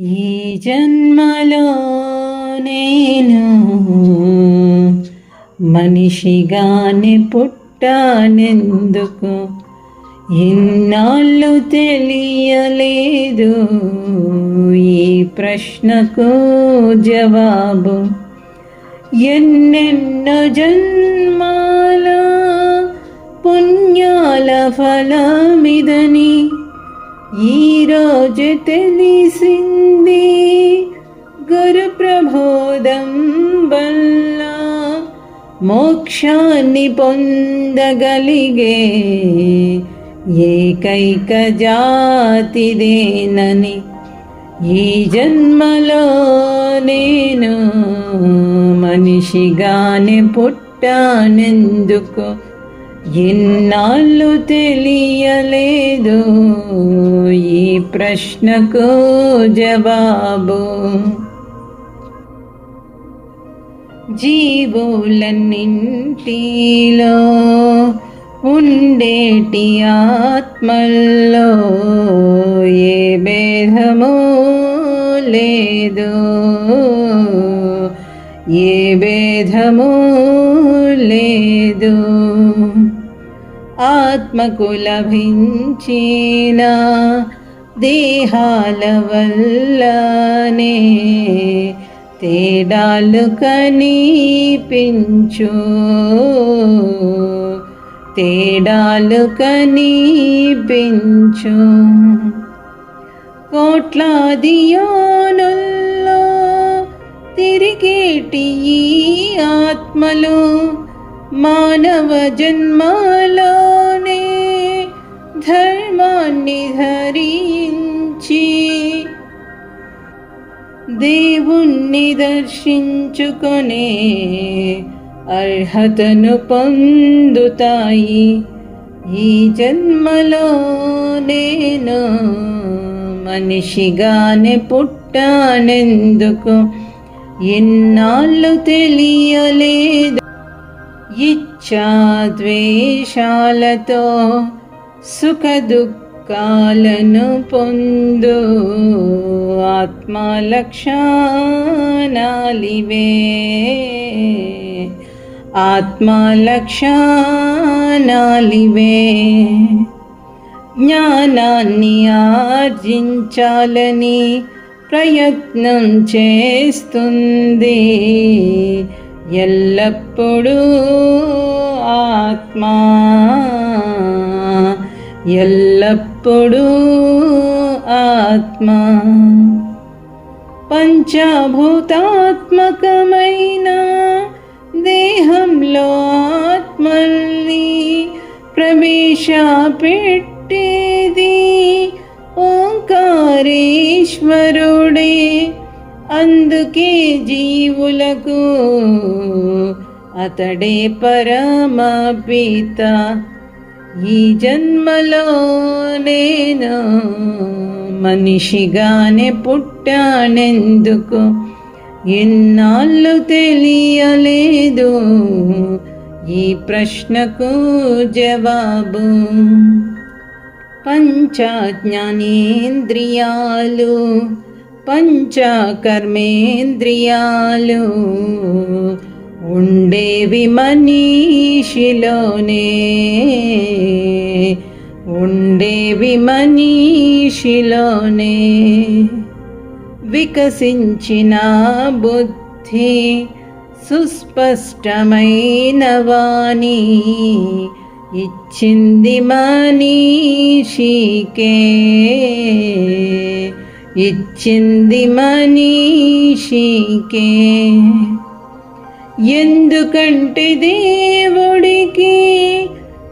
ఈ జన్మలో నేను మనిషిగానే పుట్టానెందుకు? ఎన్నాళ్ళు తెలియలేదు ఈ ప్రశ్నకు జవాబు. ఎన్నెన్నో జన్మాల పుణ్యాల ఫలమిదని ఈరోజు తెలిసింది గురు ప్రబోధం వల్ల మోక్షాన్ని పొందగలిగే ఏకైక జాతిదేనని ఈ జన్మలో నేను మనిషిగానే పుట్టానెందుకు? ఎన్నాళ్ళు తెలియలేదు. ప్రశ్నకు జవాబు. జీవులన్నింటిలో ఉండేటి ఆత్మల్లో ఏ భేదము లేదు. ఏ భేదము లేదు. ఆత్మకు లభించిన దేహాల వల్లనే తేడాలు కనిపించు. తేడాలు కనిపించు. కోట్లాది యోనుల్లో తిరిగేటి ఈ ఆత్మలు మానవ జన్మలో ని దర్శించుకునే అర్హతను పొందుతాయి. ఈ జన్మలో నేను మనిషిగానే పుట్టానెందుకు? ఎన్నాళ్ళు తెలియలేదు. ఇచ్చా ద్వేషాలతో సుఖ కాలను పొందు ఆత్మలక్షణాలివే. ఆత్మలక్షణాలివే. జ్ఞానాన్ని ఆర్జించాలని ప్రయత్నం చేస్తుంది. ఎల్లప్పుడూ ఆత్మా. ఎల్లప్పుడూ ఆత్మ పంచభూతాత్మకమైన దేహంలో ఆత్మల్ని ప్రవేశపెట్టేది ఓంకారేశ్వరుడే. అందుకే జీవులకు అతడే పరమ పిత ఈ జన్మలో నేను? మనిషిగానే పుట్టానెందుకు? ఎన్నాళ్ళు తెలియలేదు ఈ ప్రశ్నకు జవాబు. పంచజ్ఞానేంద్రియాలు పంచకర్మేంద్రియాలు मनीषिलोने उण्डे वि मनीषिलोने विकसि बुद्धिः सुस्पष्टमैनवाणी इच्छिन्ति मनीषिके इच्छिन्दि मनीषिके ఎందుకంటే దేవుడికి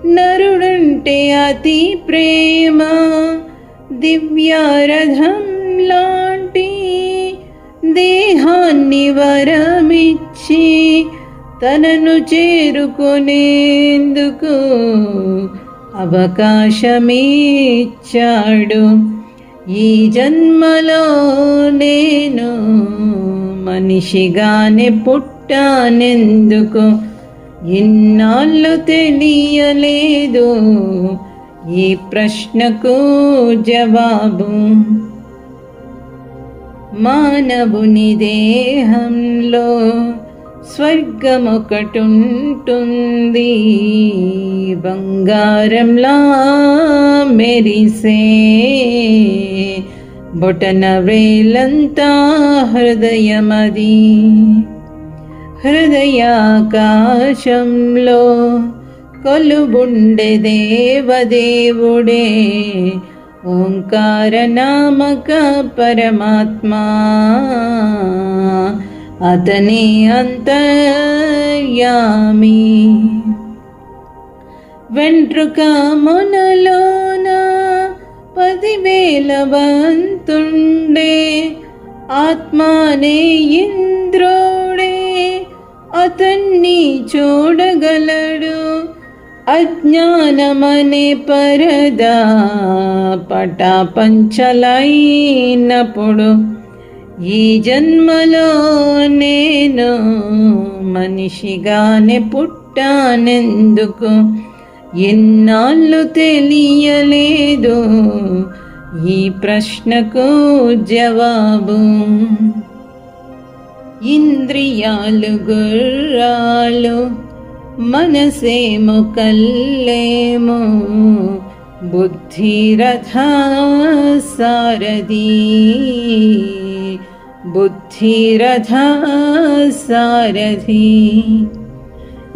నరుడంటే అతి ప్రేమ. దివ్యారథం లాంటి దేహాన్ని వరమిచ్చి తనను చేరుకునేందుకు అవకాశమిచ్చాడు. ఈ జన్మలో నేను మనిషిగానే పుట్టానెందుకు? ఇన్నాళ్ళు తెలియలేదు ఈ ప్రశ్నకు జవాబు. మానవుని దేహంలో స్వర్గమొకటుంటుంది బంగారంలా మెరిసే బొటన వేలంతా హృదయమది. హృదయాకాశంలో కొలుబుండె దేవదేవుడే ఓంకార నామక పరమాత్మా అతని అంతర్యామి వెంట్రుక మునలోన పదివేల వంతుండే ఆత్మానే ఇంద్ర అతన్ని చూడగలడు. అజ్ఞానమనే పరదా పటాపంచలైనప్పుడు ఈ జన్మలో నేను మనిషిగానే పుట్టానెందుకు? ఎన్నాళ్ళు తెలియలేదు ఈ ప్రశ్నకు జవాబు. ఇంద్రియాలు గుర్రాలు మనసేమో కల్లేమో బుద్ధిరథ సారథి బుద్ధిరథ సారథి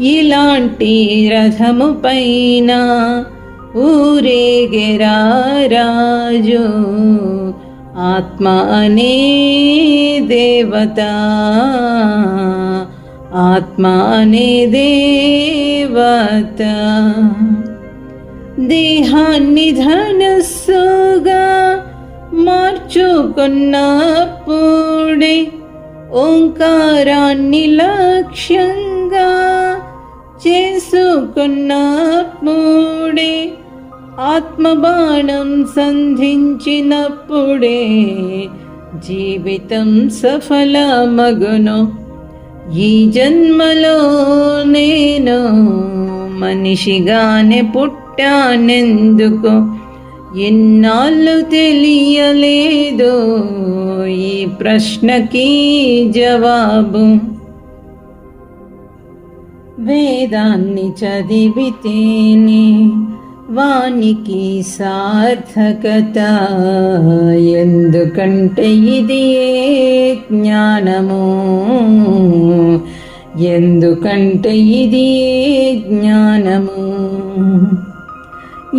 ఇలాంటి రథము పైన ఊరేగెరారాజు ఆత్మా అనే దేవత ఆత్మా అనే దేవత. దేహాన్ని ధనస్సుగా మార్చుకున్నప్పుడే ఓంకారాన్ని లక్ష్యంగా చేసుకున్నప్పుడే ఆత్మబాణం సంధించినప్పుడే జీవితం సఫలమగును. ఈ జన్మలో నేను మనిషిగానే పుట్టానెందుకు? ఎన్నాళ్ళు తెలియలేదు ఈ ప్రశ్నకి జవాబు. వేదాన్ని చదివితేనే వానికి సార్థకత ఎందుకంటే ఇది జ్ఞానము. ఎందుకంటే ఇది జ్ఞానము.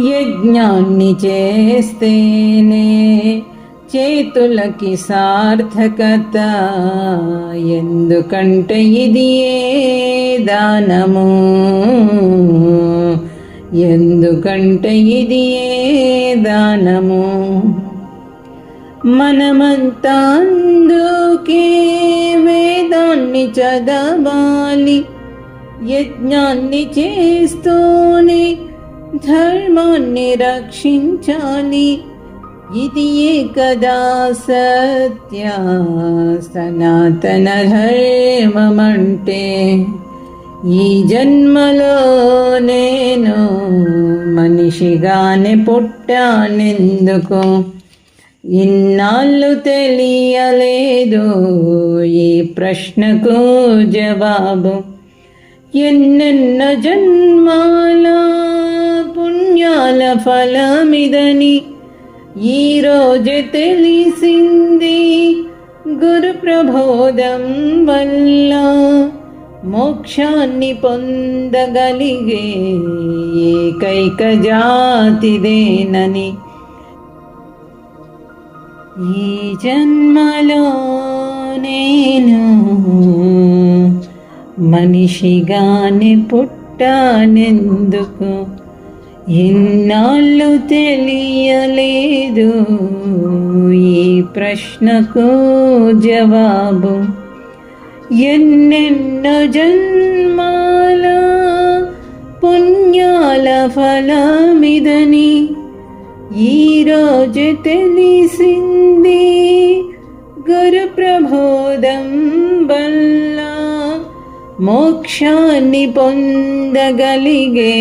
యజ్ఞాన్ని చేస్తేనే చేతులకి సార్థకత. ఎందుకంటే ఇది ఏ దానము. ఎందుకంటే ఇది ఏ దానము? మనమంతా అందుకే వేదాన్ని చదవాలి యజ్ఞాన్ని చేస్తూనే ధర్మాన్ని రక్షించాలి. ఇది ఏ కదా సత్య? సనాతన ధర్మమంటే ఈ జన్మలో నేను మనిషిగానే పుట్టానెందుకు? ఇన్నాళ్ళు తెలియలేదు ఈ ప్రశ్నకు జవాబు. ఎన్నెన్న జన్మాల పుణ్యాల ఫలమిదని ఈరోజు తెలిసింది గురు ప్రబోధం వల్ల. మోక్షాన్ని పొందగలిగే ఏకైక జాతిదేనని. ఈ జన్మలో నేను మనిషిగానే పుట్టానెందుకు? ఎన్నాళ్ళు తెలియలేదు ఈ ప్రశ్నకు జవాబు. ఎన్నెన్న జన్మాల పుణ్యాల ఫలమిదని ఈరోజు తెలిసింది గురు ప్రబోధం వల్ల మోక్షాన్ని పొందగలిగే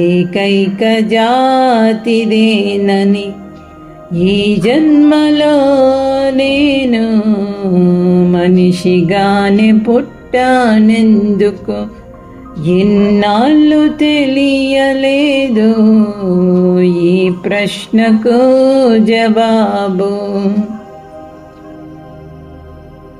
ఏకైక జాతిదేనని ఈ జన్మలో నేను మనిషిగానే పుట్టానెందుకు? ఎన్నాళ్ళు తెలియలేదు ఈ ప్రశ్నకు జవాబు.